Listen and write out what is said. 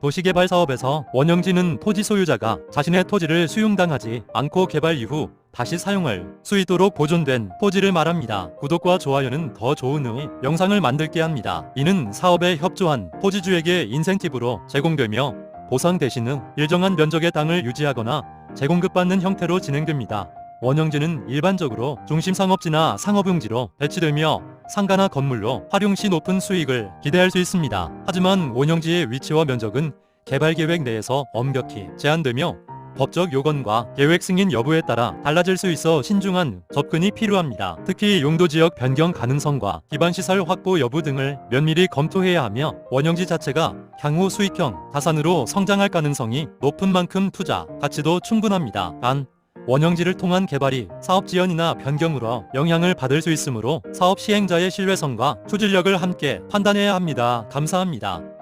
도시개발 사업에서 원형지는 토지 소유자가 자신의 토지를 수용당하지 않고 개발 이후 다시 사용할 수 있도록 보존된 토지를 말합니다. 구독과 좋아요는 더 좋은 의 영상을 만들게 합니다. 이는 사업에 협조한 토지주에게 인센티브로 제공되며 보상 대신 은 일정한 면적의 땅을 유지하거나 재공급받는 형태로 진행됩니다. 원형지는 일반적으로 중심상업지나 상업용지로 배치되며 상가나 건물로 활용 시 높은 수익을 기대할 수 있습니다. 하지만 원형지의 위치와 면적은 개발 계획 내에서 엄격히 제한되며 법적 요건과 계획 승인 여부에 따라 달라질 수 있어 신중한 접근이 필요합니다. 특히 용도 지역 변경 가능성과 기반 시설 확보 여부 등을 면밀히 검토해야 하며 원형지 자체가 향후 수익형 자산으로 성장할 가능성이 높은 만큼 투자 가치도 충분합니다. 단 원형지를 통한 개발이 사업 지연이나 변경으로 영향을 받을 수 있으므로 사업 시행자의 신뢰성과 추진력을 함께 판단해야 합니다. 감사합니다.